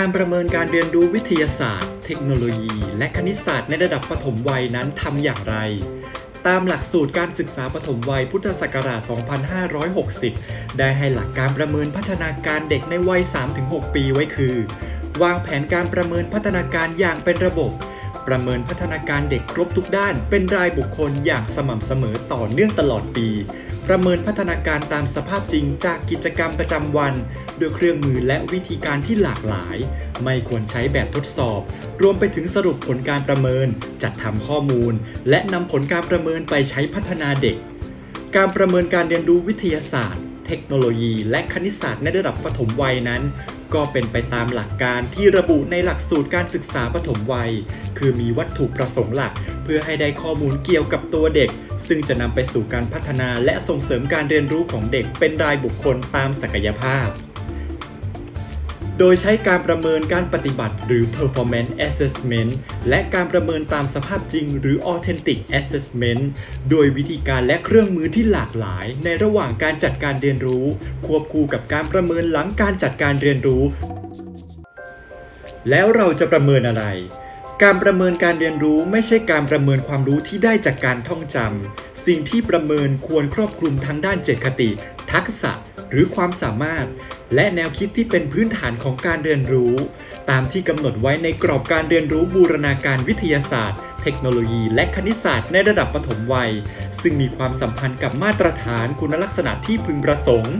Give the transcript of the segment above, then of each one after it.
การประเมินการเรียนรู้วิทยาศาสตร์ เทคโนโลยี และคณิตศาสตร์ในระดับปฐมวัยนั้นทำอย่างไร ตามหลักสูตรการศึกษาปฐมวัยพุทธศักราช 2560 ได้ให้หลักการประเมินพัฒนาการเด็กในวัย 3-6 ปีไว้คือ วางแผนการประเมินพัฒนาการอย่างเป็นระบบ ประเมินพัฒนาการเด็กครบทุกด้าน เป็นรายบุคคลอย่างสม่ำเสมอต่อเนื่องตลอดปี ประเมินพัฒนาการตามสภาพจริงจากกิจกรรมประจำวันด้วยเครื่องมือและวิธีการที่หลากหลาย ไม่ควรใช้แบบทดสอบ รวมไปถึงสรุปผลการประเมิน จัดทำข้อมูล และนำผลการประเมินไปใช้พัฒนาเด็ก การประเมินการเรียนรู้วิทยาศาสตร์ เทคโนโลยี และคณิตศาสตร์ในระดับปฐมวัยนั้น ก็เป็นไปตามหลักการที่ระบุในหลักสูตรการศึกษาปฐมวัย คือมีวัตถุประสงค์หลัก เพื่อให้ได้ข้อมูลเกี่ยวกับตัวเด็ก ซึ่งจะนำไปสู่การพัฒนาและส่งเสริมการเรียนรู้ของเด็กเป็นรายบุคคลตามศักยภาพ โดยใช้การประเมินการปฏิบัติหรือ performance assessment และการประเมินตามสภาพจริงหรือ authentic assessment โดยวิธีการและเครื่องมือที่หลากหลาย ในระหว่างการจัดการเรียนรู้ ควบคู่กับการประเมินหลังการจัดการเรียนรู้ แล้วเราจะประเมินอะไร การประเมินการเรียนรู้ไม่ใช่การประเมินความรู้ที่ได้จากการท่องจำ สิ่งที่ประเมินควรครอบคลุมทั้งด้านเจตคติ ทักษะ หรือความสามารถ และแนวคิดที่เป็นพื้นฐานของการเรียนรู้ ตามที่กำหนดไว้ในกรอบการเรียนรู้บูรณาการวิทยาศาสตร์ เทคโนโลยีและคณิตศาสตร์ในระดับปฐมวัย ซึ่งมีความสัมพันธ์กับมาตรฐานคุณลักษณะที่พึงประสงค์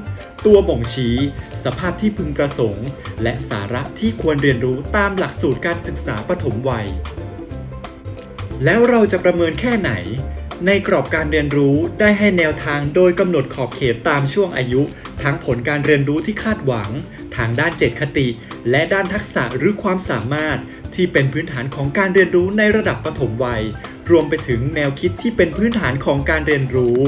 ตัวบ่งชี้ สภาพที่พึงประสงค์ และสาระที่ควรเรียนรู้ตามหลักสูตรการศึกษาปฐมวัย แล้วเราจะประเมินแค่ไหน ในกรอบการเรียนรู้ได้ให้แนวทางโดยกำหนดขอบเขตตามช่วงอายุ ทั้งผลการเรียนรู้ที่คาดหวัง ทางด้านเจตคติ และด้านทักษะหรือความสามารถ ที่เป็นพื้นฐานของการเรียนรู้ในระดับปฐมวัย รวมไปถึงแนวคิดที่เป็นพื้นฐานของการเรียนรู้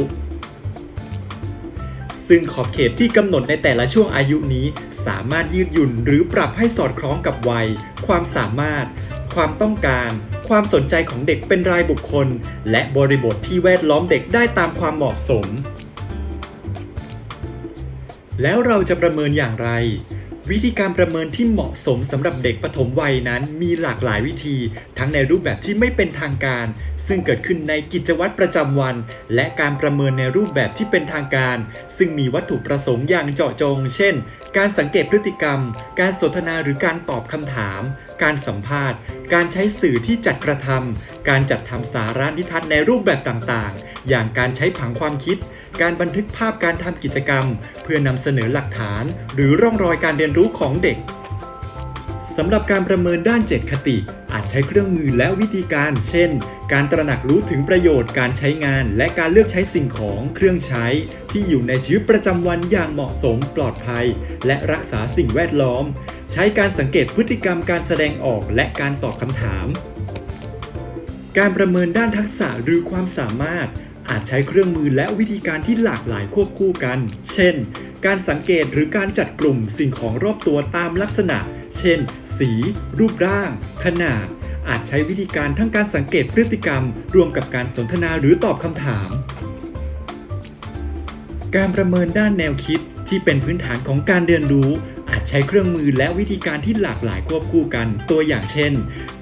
ซึ่งขอบเขตที่กำหนดในแต่ละช่วงอายุนี้ สามารถยืดหยุ่นหรือปรับให้สอดคล้องกับวัย ความสามารถ ความต้องการ ความสนใจของเด็กเป็นรายบุคคล และบริบทที่แวดล้อมเด็กได้ตามความเหมาะสม แล้วเราจะประเมินอย่างไร วิธีการประเมินที่เหมาะสมสำหรับเด็กปฐมวัยนั้นมีหลากหลายวิธี ทั้งในรูปแบบที่ไม่เป็นทางการ ซึ่งเกิดขึ้นในกิจวัตรประจำวัน และการประเมินในรูปแบบที่เป็นทางการ ซึ่งมีวัตถุประสงค์อย่างเจาะจง เช่น การสังเกตพฤติกรรม การสนทนาหรือการตอบคำถาม การสัมภาษณ์ การใช้สื่อที่จัดกระทำการจัดทำสาระนิทัศน์ในรูปแบบต่างๆ อย่างการใช้ผังความคิด การบันทึกภาพการทำกิจกรรม เพื่อนำเสนอหลักฐาน หรือร่องรอยการเรียนรู้ของเด็กสำหรับการประเมินด้านเจตคติ อาจใช้เครื่องมือและวิธีการ เช่น การตระหนักรู้ถึงประโยชน์การใช้งาน และการเลือกใช้สิ่งของเครื่องใช้ ที่อยู่ในชีวิตประจำวันอย่างเหมาะสมปลอดภัย และรักษาสิ่งแวดล้อม ใช้การสังเกตพฤติกรรมการแสดงออกและการตอบคำถาม การประเมินด้านทักษะหรือความสามารถ อาจใช้เครื่องมือและวิธีการที่หลากหลายควบคู่กัน เช่น การสังเกตหรือการจัดกลุ่มสิ่งของรอบตัวตามลักษณะ เช่น สี รูปร่าง ขนาด อาจใช้วิธีการทั้งการสังเกตพฤติกรรม รวมกับการสนทนาหรือตอบคำถาม การประเมินด้านแนวคิดที่เป็นพื้นฐานของการเรียนรู้ อาจใช้เครื่องมือและวิธีการที่หลากหลายควบคู่กัน ตัวอย่างเช่น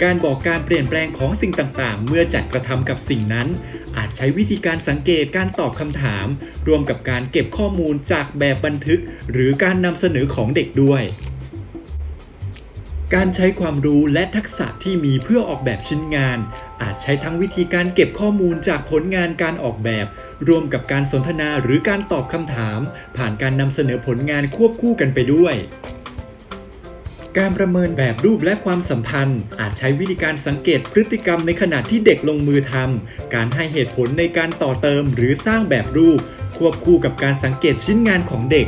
การบอกการเปลี่ยนแปลงของสิ่งต่างๆ เมื่อจัดกระทำกับสิ่งนั้น อาจใช้วิธีการสังเกตการตอบคำถาม รวมกับการเก็บข้อมูลจากแบบบันทึก หรือการนำเสนอของเด็กด้วย การใช้ความรู้และทักษะที่มีเพื่อออกแบบชิ้นงาน อาจใช้ทั้งวิธีการเก็บข้อมูลจากผลงานการออกแบบ รวมกับการสนทนาหรือการตอบคำถาม ผ่านการนำเสนอผลงานควบคู่กันไปด้วย การประเมินแบบรูปและความสัมพันธ์ อาจใช้วิธีการสังเกตพฤติกรรมในขณะที่เด็กลงมือทำการให้เหตุผลในการต่อเติมหรือสร้างแบบรูป ควบคู่กับการสังเกตชิ้นงานของเด็ก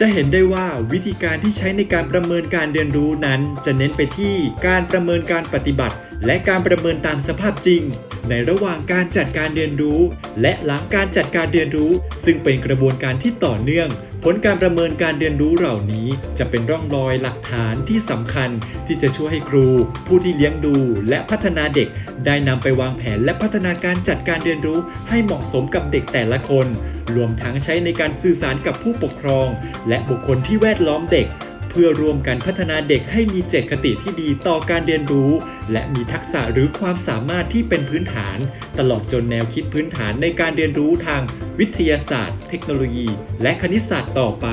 จะเห็นได้ว่าวิธีการที่ใช้ในการประเมินการเรียนรู้นั้น จะเน้นไปที่การประเมินการปฏิบัติ และการประเมินตามสภาพจริง ในระหว่างการจัดการเรียนรู้ และหลังการจัดการเรียนรู้ ซึ่งเป็นกระบวนการที่ต่อเนื่อง ผลการประเมินการเรียนรู้เหล่านี้จะเป็นร่องรอยหลักฐานที่สำคัญที่จะช่วยให้ครู ผู้ที่เลี้ยงดูและพัฒนาเด็ก ได้นำไปวางแผนและพัฒนาการจัดการเรียนรู้ให้เหมาะสมกับเด็กแต่ละคน รวมทั้งใช้ในการสื่อสารกับผู้ปกครอง และบุคคลที่แวดล้อมเด็ก พื่อร่วมกันพัฒนาเด็กให้มีเจตคติที่ดีต่อการเรียนรู้ และมีทักษะหรือความสามารถที่เป็นพื้นฐาน ตลอดจนแนวคิดพื้นฐานในการเรียนรู้ทางวิทยาศาสตร์ เทคโนโลยี และคณิตศาสตร์ต่อไป